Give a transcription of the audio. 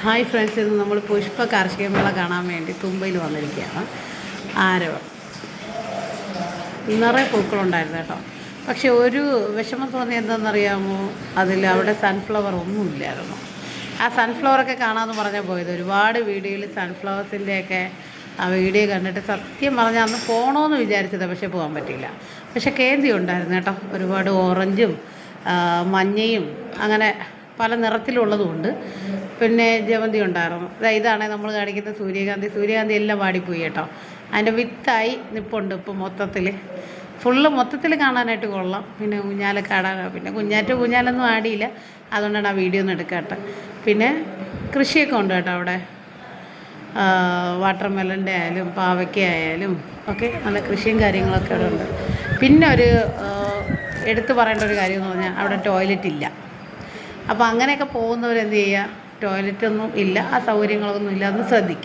Hi friends ഇന്ന് നമ്മൾ പുഷ്പ കാർഷിക മേള കാണാൻ വേണ്ടി തുമ്പയിൽ വന്നിരിക്കുകയാണ്. ആരവം നിറയെ പൂക്കളുണ്ടായിരുന്നു കേട്ടോ. പക്ഷെ ഒരു വിഷമം തോന്നിയ എന്താണെന്നറിയാമോ? അതിൽ അവിടെ സൺഫ്ലവർ ഒന്നുമില്ലായിരുന്നു. ആ സൺഫ്ലവറൊക്കെ കാണാമെന്ന് പറഞ്ഞാൽ പോയത്. ഒരുപാട് വീഡിയോയിൽ സൺഫ്ലവേഴ്സിന്റെയൊക്കെ ആ വീഡിയോ കണ്ടിട്ട് സത്യം പറഞ്ഞാൽ അന്ന് പോകണമെന്ന് വിചാരിച്ചത് പക്ഷേ പോകാൻ പറ്റിയില്ല. പക്ഷേ കേന്ദ്രി ഉണ്ടായിരുന്നു കേട്ടോ. ഒരുപാട് ഓറഞ്ചും മഞ്ഞയും അങ്ങനെ പല നിറത്തിലുള്ളതുമുണ്ട്. പിന്നെ ജമന്തി ഉണ്ടായിരുന്നു. ഇതാണ് നമ്മൾ കാണിക്കുന്ന സൂര്യകാന്തി. സൂര്യകാന്തി എല്ലാം വാടിപ്പോയി കേട്ടോ. അതിന്റെ വിത്തായി നിപ്പുണ്ട് ഇപ്പോൾ മൊത്തത്തിൽ ഫുള്ള് മൊത്തത്തിൽ കാണാനായിട്ട് കൊള്ളാം. പിന്നെ കുഞ്ഞാലെ കാടാ പിന്നെ കുഞ്ഞാറ്റ കുഞ്ഞാലൊന്നും ആടിയില്ല. അതുകൊണ്ടാണ് ആ വീഡിയോ ഒന്നും എടുക്കാട്ടെ പിന്നെ കൃഷിയൊക്കെ ഉണ്ട് കേട്ടോ അവിടെ. വാട്ടർ മെലന്റെ ആയാലും പാവയ്ക്ക ആയാലും ഒക്കെ നല്ല കൃഷിയും കാര്യങ്ങളൊക്കെ അവിടെ ഉണ്ട്. പിന്നെ ഒരു എടുത്തു പറയേണ്ട ഒരു കാര്യം എന്ന് പറഞ്ഞാൽ അവിടെ ടോയ്ലറ്റ് ഇല്ല അപ്പോൾ അങ്ങനെയൊക്കെ പോകുന്നവരെന്ത് ചെയ്യുക? ടോയ്ലറ്റൊന്നും ഇല്ല ആ സൗകര്യങ്ങളൊന്നും ഇല്ല അതൊന്ന് ശ്രദ്ധിക്കുക.